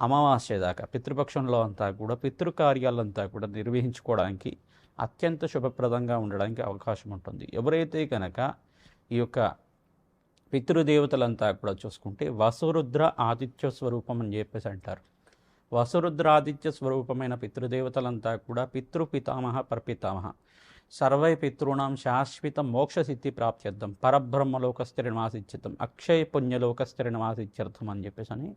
అమావాస్య దాకా పితృపక్షంలో అంతా కూడా పితృకార్యాలంతా కూడా నిర్వహించుకోవడానికి అత్యంత శుభప్రదంగా ఉండడానికి అవకాశం ఉంటుంది. ఎవరైతే కనుక ఈ యొక్క పితృదేవతలంతా కూడా చూసుకుంటే వసురుద్ర ఆదిత్య స్వరూపం అని చెప్పేసి అంటారు. వసురుద్ర ఆదిత్య స్వరూపమైన పితృదేవతలంతా కూడా పితృ పితామహ పరపితామహ. సర్వై పితృణం శాశ్వత మోక్షసిద్ధి ప్రాప్త్యర్థం. పరబ్రహ్మలోక స్థిర నివాసిత్యర్థం అక్షయ పుణ్యలోక స్థిర నివాసిత్యర్థం అని చెప్పేసి అని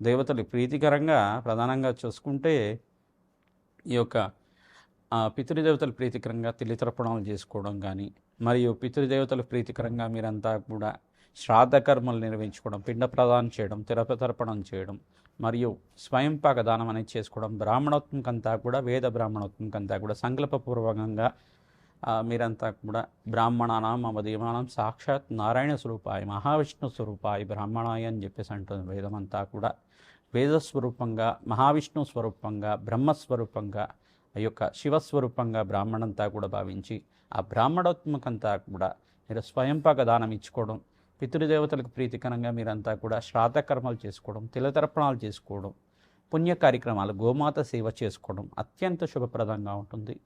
దేవతలు ప్రీతికరంగా ప్రధానంగా చూసుకుంటే ఈ యొక్క పితృదేవతలు ప్రీతికరంగా తిలితర్పణాలు చేసుకోవడం కానీ మరియు పితృదేవతలు ప్రీతికరంగా మీరంతా కూడా శ్రాద్ధ కర్మలు నిర్వహించుకోవడం పిండ ప్రదానం చేయడం తిరపతర్పణం చేయడం మరియు స్వయంపాక దానం అనేది చేసుకోవడం బ్రాహ్మణోత్వంకంతా కూడా వేద బ్రాహ్మణోత్వంకంతా కూడా సంకల్పపూర్వకంగా మీరంతా కూడా బ్రాహ్మణానాం మమ సాక్షాత్ నారాయణ స్వరూపాయ మహావిష్ణు స్వరూపాయ బ్రాహ్మణాయ అని చెప్పేసి అంటుంది వేదమంతా కూడా. వేద స్వరూపంగా మహావిష్ణు స్వరూపంగా బ్రహ్మస్వరూపంగా ఆ యొక్క శివస్వరూపంగా బ్రాహ్మణంతా కూడా భావించి ఆ బ్రాహ్మణోత్మకంతా కూడా మీరు స్వయంపాక దానం ఇచ్చుకోవడం పితృదేవతలకు ప్రీతికరంగా మీరంతా కూడా శ్రాద్ధ చేసుకోవడం తిలతర్పణాలు చేసుకోవడం పుణ్య కార్యక్రమాలు గోమాత సేవ చేసుకోవడం అత్యంత శుభప్రదంగా ఉంటుంది.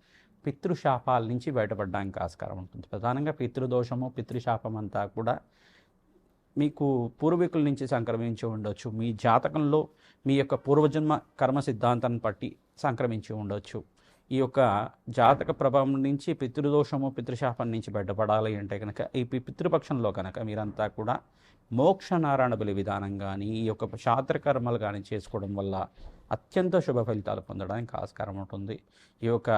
పితృశాపాల నుంచి బయటపడడానికి ఆస్కారం ఉంటుంది. ప్రధానంగా పితృదోషము పితృశాపం అంతా కూడా మీకు పూర్వీకుల నుంచి సంక్రమించి ఉండొచ్చు. మీ జాతకంలో మీ యొక్క పూర్వజన్మ కర్మ సిద్ధాంతాన్ని బట్టి సంక్రమించి ఉండొచ్చు. ఈ యొక్క జాతక ప్రభావం నుంచి పితృదోషము పితృశాపం నుంచి బయటపడాలి అంటే కనుక ఈ పితృపక్షంలో కనుక మీరంతా కూడా మోక్ష నారాయణ బలి విధానం కానీ ఈ యొక్క శాస్త్ర కర్మలు కానీ చేసుకోవడం వల్ల అత్యంత శుభ ఫలితాలు పొందడానికి ఆస్కారం ఉంటుంది. ఈ యొక్క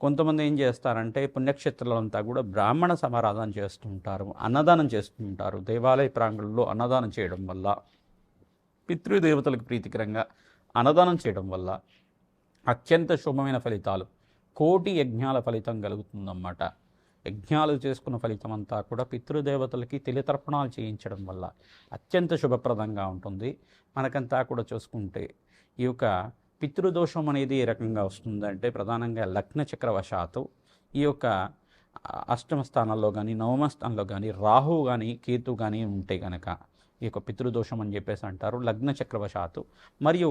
కొంతమంది ఏం చేస్తారంటే పుణ్యక్షేత్రాలంతా కూడా బ్రాహ్మణ సమారాధన చేస్తుంటారు అన్నదానం చేస్తుంటారు. దేవాలయ ప్రాంగణంలో అన్నదానం చేయడం వల్ల పితృదేవతలకు ప్రీతికరంగా అన్నదానం చేయడం వల్ల అత్యంత శుభమైన ఫలితాలు కోటి యజ్ఞాల ఫలితం కలుగుతుందన్నమాట. యజ్ఞాలు చేసుకున్న ఫలితం అంతా కూడా పితృదేవతలకి తెలితర్పణాలు చేయించడం వల్ల అత్యంత శుభప్రదంగా ఉంటుంది. మనకంతా కూడా చూసుకుంటే ఈ యొక్క పితృదోషం అనేది ఏ రకంగా వస్తుందంటే ప్రధానంగా లగ్న చక్రవశాత్తు ఈ యొక్క అష్టమ స్థానంలో కానీ నవమ స్థానంలో కానీ రాహు కానీ కేతు కానీ ఉంటే కనుక ఈ యొక్క పితృదోషం అని చెప్పేసి అంటారు లగ్న చక్రవశాత్తు. మరియు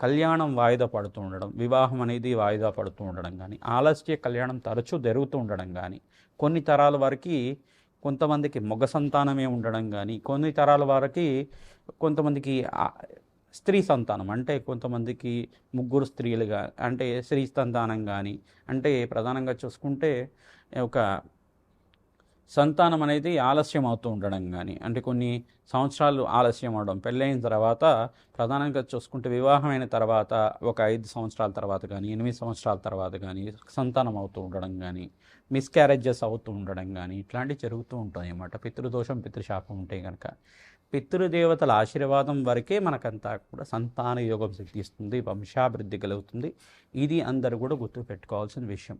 కళ్యాణం వాయిదా పడుతూ ఉండడం వివాహం అనేది వాయిదా పడుతూ ఉండడం కానీ ఆలస్య కళ్యాణం తరచూ జరుగుతూ ఉండడం కానీ కొన్ని తరాల వారికి కొంతమందికి మగ సంతానమే ఉండడం కానీ కొన్ని తరాల వారికి కొంతమందికి స్త్రీ సంతానం అంటే కొంతమందికి ముగ్గురు స్త్రీలుగా అంటే స్త్రీ సంతానం కానీ అంటే ప్రధానంగా చూసుకుంటే ఒక సంతానం అనేది ఆలస్యం అవుతూ ఉండడం కానీ అంటే కొన్ని సంవత్సరాలు ఆలస్యం అవడం పెళ్ళైన తర్వాత ప్రధానంగా చూసుకుంటే వివాహమైన తర్వాత ఒక ఐదు సంవత్సరాల తర్వాత కానీ ఎనిమిది సంవత్సరాల తర్వాత కానీ సంతానం అవుతూ ఉండడం కానీ మిస్క్యారేజెస్ అవుతూ ఉండడం కానీ ఇట్లాంటివి జరుగుతూ ఉంటాయి అన్నమాట. పితృదోషం పితృశాపం ఉంటే కనుక పితృదేవతల ఆశీర్వాదం వరకే మనకంతా కూడా సంతాన యోగం సిద్ధిస్తుంది వంశాభివృద్ధి కలుగుతుంది. ఇది అందరూ కూడా గుర్తుపెట్టుకోవాల్సిన విషయం.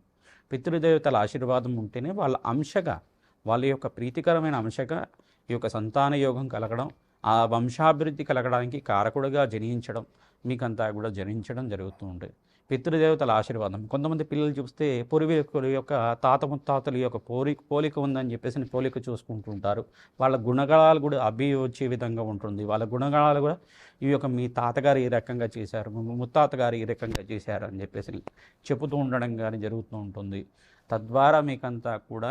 పితృదేవతల ఆశీర్వాదం ఉంటేనే వాళ్ళ అంశగా వాళ్ళ యొక్క ప్రీతికరమైన అంశగా ఈ యొక్క సంతాన యోగం కలగడం ఆ వంశాభివృద్ధి కలగడానికి కారకుడుగా జనించడం మీకంతా కూడా జనించడం జరుగుతూ ఉంటుంది పితృదేవతల ఆశీర్వాదం. కొంతమంది పిల్లలు చూస్తే పూర్వీకుల యొక్క తాత ముత్తాతల యొక్క పోలి పోలిక ఉందని చెప్పేసి పోలిక చూసుకుంటూ ఉంటారు. వాళ్ళ గుణగణాలు కూడా అభి వచ్చే విధంగా ఉంటుంది. వాళ్ళ గుణగణాలు కూడా ఈ యొక్క మీ తాతగారు ఈ రకంగా చేశారు ముత్తాత ముత్తాతగారు ఈ రకంగా చేశారు అని చెప్పేసి చెబుతూ ఉండడం కానీ జరుగుతూ ఉంటుంది. తద్వారా మీకంతా కూడా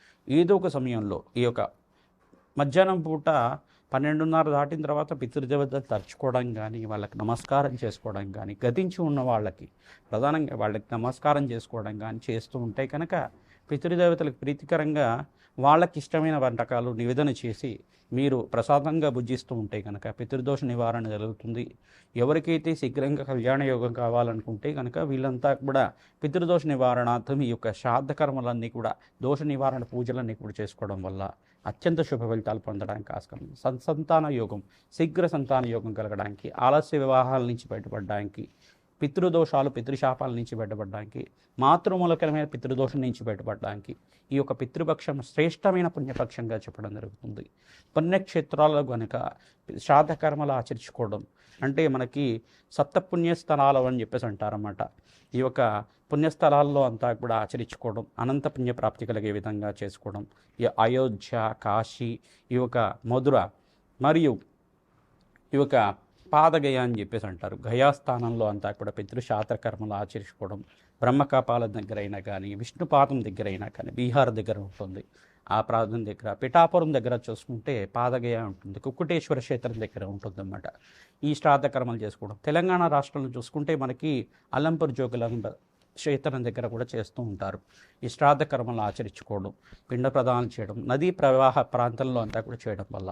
ఏదో ఒక సమయంలో ఈ యొక్క మధ్యాహ్నం పూట పన్నెండున్నర దాటిన తర్వాత పితృదేవత తరుచుకోవడం కానీ వాళ్ళకి నమస్కారం చేసుకోవడం కానీ గతించి ఉన్న వాళ్ళకి ప్రధానంగా వాళ్ళకి నమస్కారం చేసుకోవడం కానీ చేస్తూ ఉంటే కనుక పితృదేవతలకు ప్రీతికరంగా వాళ్ళకి ఇష్టమైన వంటకాలు నివేదన చేసి మీరు ప్రసాదంగా భుజిస్తూ ఉంటే కనుక పితృదోష నివారణ జరుగుతుంది. ఎవరికైతే శీఘ్రంగా కళ్యాణ యోగం కావాలనుకుంటే కనుక వీళ్ళంతా కూడా పితృదోష నివారణార్థం ఈ యొక్క శ్రాద్ధ కర్మలన్నీ కూడా దోష నివారణ పూజలన్నీ కూడా చేసుకోవడం వల్ల అత్యంత శుభ ఫలితాలు పొందడానికి ఆస్కారం. సంతాన యోగం శీఘ్ర సంతాన యోగం కలగడానికి ఆలస్య వివాహాల నుంచి బయటపడడానికి పితృదోషాలు పితృశాపాల నుంచి బయటపడడానికి మాతృమూలకరమైన పితృదోషం నుంచి బయటపడడానికి ఈ యొక్క పితృపక్షం శ్రేష్టమైన పుణ్యపక్షంగా చెప్పడం జరుగుతుంది. పుణ్యక్షేత్రాల్లో కనుక శ్రాద్ధకర్మలు ఆచరించుకోవడం అంటే మనకి సప్త పుణ్యస్థలాలు అని చెప్పేసి అంటారన్నమాట. ఈ యొక్క పుణ్యస్థలాల్లో అంతా కూడా ఆచరించుకోవడం అనంత పుణ్య ప్రాప్తి కలిగే విధంగా చేసుకోవడం ఈ అయోధ్య కాశీ ఈ యొక్క మధుర మరియు ఈ యొక్క పాదగయ అని చెప్పేసి అంటారు. గయాస్థానంలో అంతా కూడా పెద్దలు శాతకర్మలు ఆచరించుకోవడం బ్రహ్మకాపాల దగ్గర అయినా కానీ విష్ణుపాదం దగ్గర అయినా కానీ బీహార్ దగ్గర ఉంటుంది. ఆ ప్రాంతం దగ్గర పిఠాపురం దగ్గర చూసుకుంటే పాదగయ ఉంటుంది. కుక్కుటేశ్వర క్షేత్రం దగ్గర ఉంటుందన్నమాట. ఈ శ్రాద్ధ కర్మలు చేసుకోవడం. తెలంగాణ రాష్ట్రంలో చూసుకుంటే మనకి అల్లంపూర్ జోగులంబ క్షేత్రం దగ్గర కూడా చేస్తూ ఉంటారు. ఈ శ్రాద్ధ కర్మలను ఆచరించుకోవడం పిండ ప్రదానం చేయడం నదీ ప్రవాహ ప్రాంతంలో అంతా కూడా చేయడం వల్ల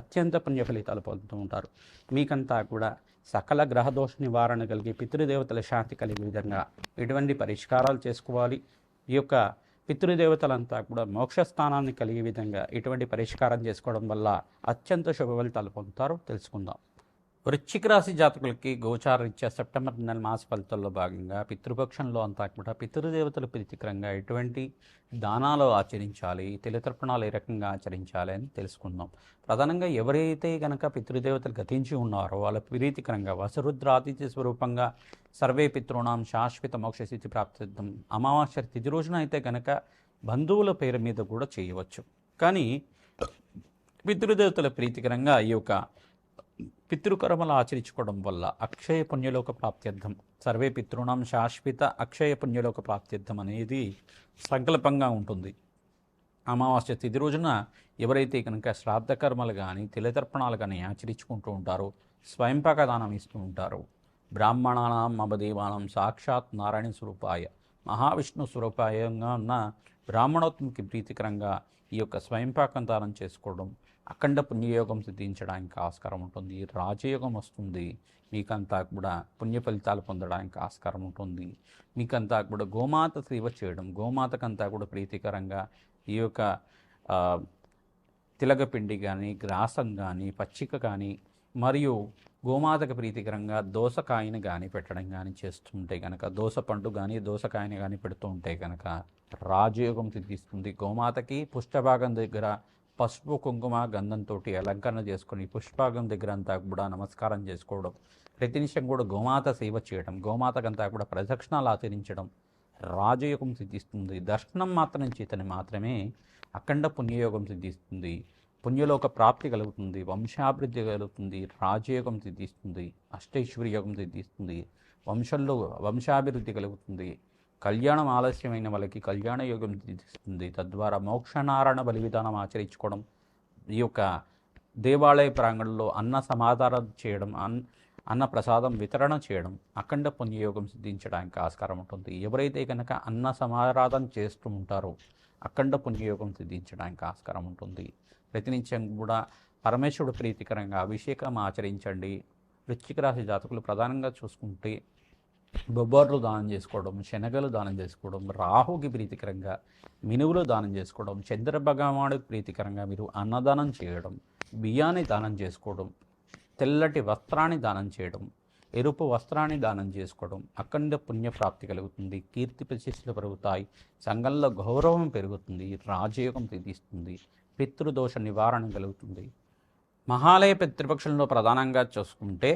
అత్యంత పుణ్య ఫలితాలు పొందుతూ ఉంటారు. మీకంతా కూడా సకల గ్రహదోష నివారణ కలిగి పితృదేవతల శాంతి కలిగే విధంగా ఎటువంటి పరిష్కారాలు చేసుకోవాలి? ఈ యొక్క పితృదేవతలంతా కూడా మోక్ష స్థానాన్ని కలిగే విధంగా ఎటువంటి పరిష్కారం చేసుకోవడం వల్ల అత్యంత శుభ ఫలితాలు పొందుతారో తెలుసుకుందాం. వృశ్చిక రాశి జాతకులకి గోచారీత్యా సెప్టెంబర్ నెల మాస ఫలితాల్లో భాగంగా పితృపక్షంలో అంతా కూడా పితృదేవతల ప్రీతికరంగా ఎటువంటి దానాలు ఆచరించాలి తెలితర్పణాలు ఏ రకంగా ఆచరించాలి అని తెలుసుకుందాం. ప్రధానంగా ఎవరైతే గనక పితృదేవతలు గతించి ఉన్నారో వాళ్ళ ప్రీతికరంగా వసరుద్రాతిథ్య స్వరూపంగా సర్వే పితృణాం శాశ్వత మోక్ష స్థితి ప్రాప్తిద్దాం. అమావాస్య తిథి రోజున అయితే గనక బంధువుల పేరు మీద కూడా చేయవచ్చు. కానీ పితృదేవతల ప్రీతికరంగా ఈ యొక్క పితృకర్మలు ఆచరించుకోవడం వల్ల అక్షయ పుణ్యలోక ప్రాప్త్యర్థం సర్వే పితృణం శాశ్వత అక్షయ పుణ్యలోక ప్రాప్త్యర్థం అనేది సంకల్పంగా ఉంటుంది. అమావాస్య తిథి రోజున ఎవరైతే కనుక శ్రాద్ధ కర్మలు కానీ తిలతర్పణాలు కానీ ఆచరించుకుంటూ ఉంటారో స్వయంపాక దానం ఇస్తూ ఉంటారు. బ్రాహ్మణానాం మమదేవానం సాక్షాత్ నారాయణ స్వరూపాయ మహావిష్ణు స్వరూపాయంగా ఉన్న బ్రాహ్మణోత్మకి ప్రీతికరంగా ఈ యొక్క స్వయంపాకం దానం చేసుకోవడం అఖండ పుణ్యయోగం సిద్ధించడానికి ఆస్కారం ఉంటుంది. రాజయోగం వస్తుంది. మీకంతా కూడా పుణ్య ఫలితాలు పొందడానికి ఆస్కారం ఉంటుంది. మీకంతా కూడా గోమాత సేవ చేయడం గోమాతకంతా కూడా ప్రీతికరంగా ఈ యొక్క తిలగపిండి కానీ గ్రాసం కానీ పచ్చిక కానీ మరియు గోమాతకు ప్రీతికరంగా దోసకాయని కానీ పెట్టడం కానీ చేస్తుంటే కనుక దోస పండు కానీ దోసకాయని కానీ పెడుతూ ఉంటే కనుక రాజయోగం సిద్ధిస్తుంది. గోమాతకి పుష్టభాగం దగ్గర పసుపు కుంకుమ గంధంతో అలంకరణ చేసుకొని పుష్పాగం దగ్గర అంతా కూడా నమస్కారం చేసుకోవడం ప్రతినిమిషం కూడా గోమాత సేవ చేయడం గోమాతకంతా కూడా ప్రదక్షిణాలు ఆచరించడం రాజయోగం సిద్ధిస్తుంది. దర్శనం మాత్రం చేతని మాత్రమే అఖండ పుణ్యయోగం సిద్ధిస్తుంది. పుణ్యలోక ప్రాప్తి కలుగుతుంది. వంశాభివృద్ధి కలుగుతుంది. రాజయోగం సిద్ధిస్తుంది. అష్టైశ్వర్య యోగం సిద్ధిస్తుంది. వంశంలో వంశాభివృద్ధి కలుగుతుంది. కళ్యాణం ఆలస్యమైన వాళ్ళకి కళ్యాణ యోగం సిద్ధిస్తుంది తద్వారా మోక్షనారాయణ బలి విధానం ఆచరించుకోవడం ఈ యొక్క దేవాలయ ప్రాంగణంలో అన్న సమాధానం చేయడం అన్ అన్న ప్రసాదం వితరణ చేయడం అఖండ పుణ్యయోగం సిద్ధించడానికి ఆస్కారం ఉంటుంది. ఎవరైతే కనుక అన్న సమారాధన చేస్తూ ఉంటారో అఖండ పుణ్యయోగం సిద్ధించడానికి ఆస్కారం ఉంటుంది. ప్రతినిత్యం కూడా పరమేశ్వరుడు ప్రీతికరంగా అభిషేకం ఆచరించండి. వృశ్చిక రాశి జాతకులు ప్రధానంగా చూసుకుంటే బొబ్బర్లు దానం చేసుకోవడం శనగలు దానం చేసుకోవడం రాహుకి ప్రీతికరంగా మినువులు దానం చేసుకోవడం చంద్ర భగవానుడికి ప్రీతికరంగా మీరు అన్నదానం చేయడం బియ్యాన్ని దానం చేసుకోవడం తెల్లటి వస్త్రాన్ని దానం చేయడం ఎరుపు వస్త్రాన్ని దానం చేసుకోవడం అఖండ పుణ్యప్రాప్తి కలుగుతుంది కీర్తి ప్రతిష్టలు పెరుగుతాయి సంఘంలో గౌరవం పెరుగుతుంది రాజయోగం తీస్తుంది పితృదోష నివారణ కలుగుతుంది. మహాలయ పితృపక్షంలో ప్రధానంగా చూసుకుంటే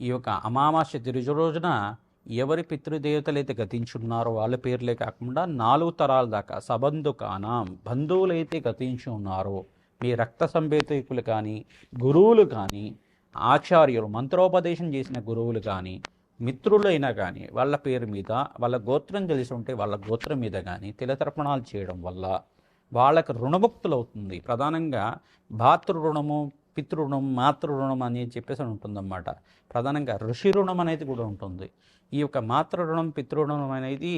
ఈ యొక్క అమావాస్య తిరుజు రోజున ఎవరి పితృదేవతలైతే గతించున్నారో వాళ్ళ పేర్లే కాకుండా నాలుగు తరాల దాకా సబంధుకానాం బంధువులైతే గతించి ఉన్నారో మీ రక్త సంబేతకులు కానీ గురువులు కానీ ఆచార్యులు మంత్రోపదేశం చేసిన గురువులు కానీ మిత్రులైనా కానీ వాళ్ళ పేరు మీద వాళ్ళ గోత్రం తెలిసి ఉంటే వాళ్ళ గోత్రం మీద కానీ తిలతర్పణాలు చేయడం వల్ల వాళ్ళకు రుణముక్తులు అవుతుంది ప్రధానంగా భాతృ రుణము పితృణం మాతృణం అని చెప్పేసి అని ఉంటుందన్నమాట. ప్రధానంగా ఋషి రుణం అనేది కూడా ఉంటుంది. ఈ యొక్క మాతృ రుణం అనేది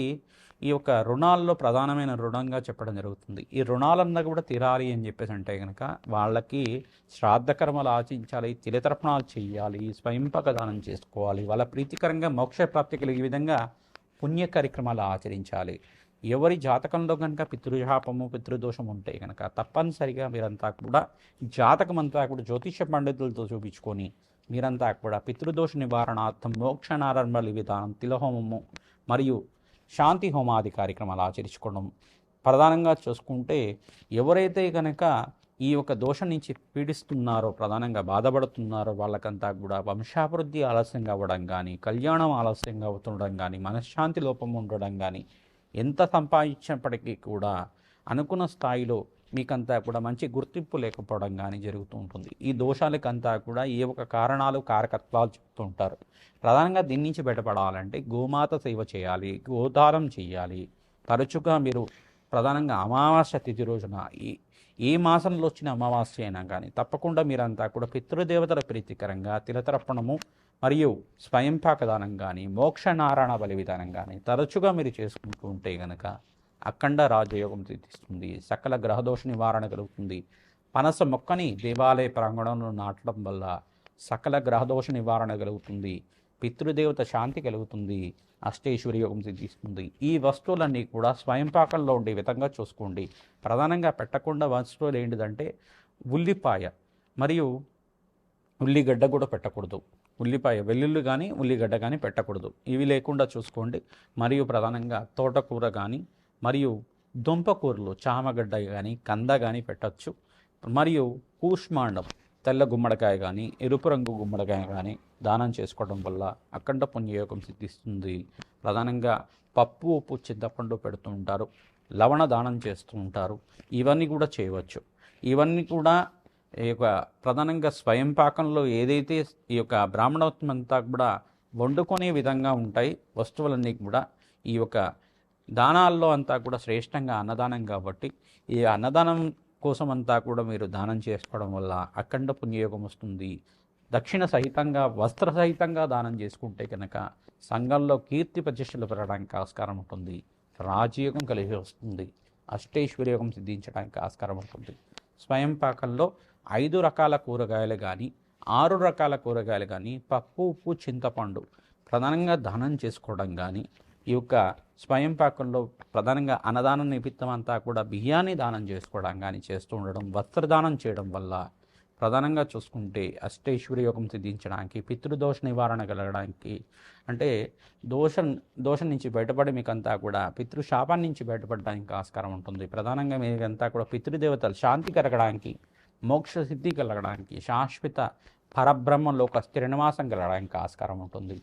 ఈ యొక్క రుణాల్లో ప్రధానమైన రుణంగా చెప్పడం జరుగుతుంది. ఈ రుణాలన్నా కూడా తీరాలి అని చెప్పేసి అంటే కనుక వాళ్ళకి శ్రాద్ధకర్మలు ఆచించాలి ఆచరించాలి తిలతర్పణాలు చేయాలి స్వయంపక దానం చేసుకోవాలి వాళ్ళ ప్రీతికరంగా మోక్ష ప్రాప్తి కలిగే విధంగా పుణ్య కార్యక్రమాలు ఆచరించాలి. ఎవరి జాతకంలో కనుక పితృశాపము పితృదోషం ఉంటే కనుక తప్పనిసరిగా మీరంతా కూడా జాతకం అంతా కూడా జ్యోతిష పండితులతో చూపించుకొని మీరంతా కూడా పితృదోష నివారణార్థం మోక్ష విధానం తిలహోమము మరియు శాంతి హోమాది కార్యక్రమాలు ఆచరించుకోవడం ప్రధానంగా చూసుకుంటే ఎవరైతే కనుక ఈ యొక్క దోషం నుంచి పీడిస్తున్నారో ప్రధానంగా బాధపడుతున్నారో వాళ్ళకంతా కూడా వంశాభివృద్ధి ఆలస్యంగా అవ్వడం కానీ కళ్యాణం ఆలస్యంగా అవుతుండడం కానీ మనశ్శాంతి లోపం ఉండడం కానీ ఎంత సంపాదించినప్పటికీ కూడా అనుకున్న స్థాయిలో మీకంతా కూడా మంచి గుర్తింపు లేకపోవడం కానీ జరుగుతూ ఉంటుంది. ఈ దోషాలకంతా కూడా ఏ ఒక కారణాలు కారకత్వాలు చెప్తూ ఉంటారు. ప్రధానంగా దీని నుంచి బయటపడాలంటే గోమాత సేవ చేయాలి గోదానం చేయాలి. తరచుగా మీరు ప్రధానంగా అమావాస్య తిథి రోజున ఈ ఏ మాసంలో వచ్చిన అమావాస్య అయినా కానీ తప్పకుండా మీరంతా కూడా పితృదేవతల ప్రీతికరంగా తిలతర్పణము మరియు స్వయంపాక దానం కానీ మోక్ష నారాయణ బలి విధానం కానీ తరచుగా మీరు చేసుకుంటూ ఉంటే గనక అఖండ రాజయోగం సిద్ధిస్తుంది సకల గ్రహదోష నివారణ కలుగుతుంది. పనస మొక్కని దేవాలయ ప్రాంగణంలో నాటడం వల్ల సకల గ్రహదోష నివారణ కలుగుతుంది పితృదేవత శాంతి కలుగుతుంది అష్టేశ్వరి యోగం సిద్ధిస్తుంది ఈ వస్తువులన్నీ కూడా స్వయంపాకంలో ఉండే విధంగా చూసుకోండి. ప్రధానంగా పెట్టకుండా వస్తువులు ఏంటిదంటే ఉల్లిపాయ మరియు ఉల్లిగడ్డ కూడా పెట్టకూడదు. ఉల్లిపాయ వెల్లుల్లి కానీ ఉల్లిగడ్డ కానీ పెట్టకూడదు. ఇవి లేకుండా చూసుకోండి. మరియు ప్రధానంగా తోటకూర కానీ మరియు దుంపకూరలు చామగడ్డ కానీ కంద కానీ పెట్టచ్చు. మరియు కూష్మాండం తెల్ల గుమ్మడికాయ కానీ ఎరుపు రంగు గుమ్మడికాయ కానీ దానం చేసుకోవడం వల్ల అఖండ పుణ్యయోగం సిద్ధిస్తుంది. ప్రధానంగా పప్పు ఉప్పు చింతపండు పెడుతూ ఉంటారు. లవణ దానం చేస్తూ ఉంటారు. ఇవన్నీ కూడా చేయవచ్చు. ఇవన్నీ కూడా ఈ యొక్క ప్రధానంగా స్వయం పాకంలో ఏదైతే ఈ యొక్క బ్రాహ్మణోత్వం అంతా కూడా వండుకునే విధంగా ఉంటాయి వస్తువులన్నీ కూడా ఈ యొక్క దానాల్లో అంతా కూడా శ్రేష్టంగా అన్నదానం కాబట్టి ఈ అన్నదానం కోసం అంతా కూడా మీరు దానం చేసుకోవడం వల్ల అఖండ పుణ్యయోగం వస్తుంది. దక్షిణ సహితంగా వస్త్ర సహితంగా దానం చేసుకుంటే కనుక సంఘంలో కీర్తి ప్రతిష్టలు పెరగడానికి ఆస్కారం ఉంటుంది. రాజయోగం కలిగి వస్తుంది. అష్టైశ్వర్యోగం సిద్ధించడానికి ఆస్కారం ఉంటుంది. స్వయం పాకంలో ఐదు రకాల కూరగాయలు కానీ ఆరు రకాల కూరగాయలు కానీ పప్పు ఉప్పు చింతపండు ప్రధానంగా దానం చేసుకోవడం కానీ ఈ యొక్క స్వయం పాకంలో ప్రధానంగా అన్నదాన నిమిత్తం అంతా కూడా బియ్యాన్ని దానం చేసుకోవడం కానీ చేస్తూ ఉండడం వస్త్రదానం చేయడం వల్ల ప్రధానంగా చూసుకుంటే అష్టైశ్వర్య యోగం సిద్ధించడానికి పితృదోష నివారణ కలగడానికి అంటే దోషం దోషం నుంచి బయటపడి మీకంతా కూడా పితృశాపం నుంచి బయటపడడానికి ఆస్కారం ఉంటుంది. ప్రధానంగా మీకంతా కూడా పితృదేవతలు శాంతి కలగడానికి మోక్ష సిద్ధి కలగడానికి శాశ్వత పరబ్రహ్మంలో ఒక స్థిరనివాసం కలగడానికి ఆస్కారం ఉంటుంది.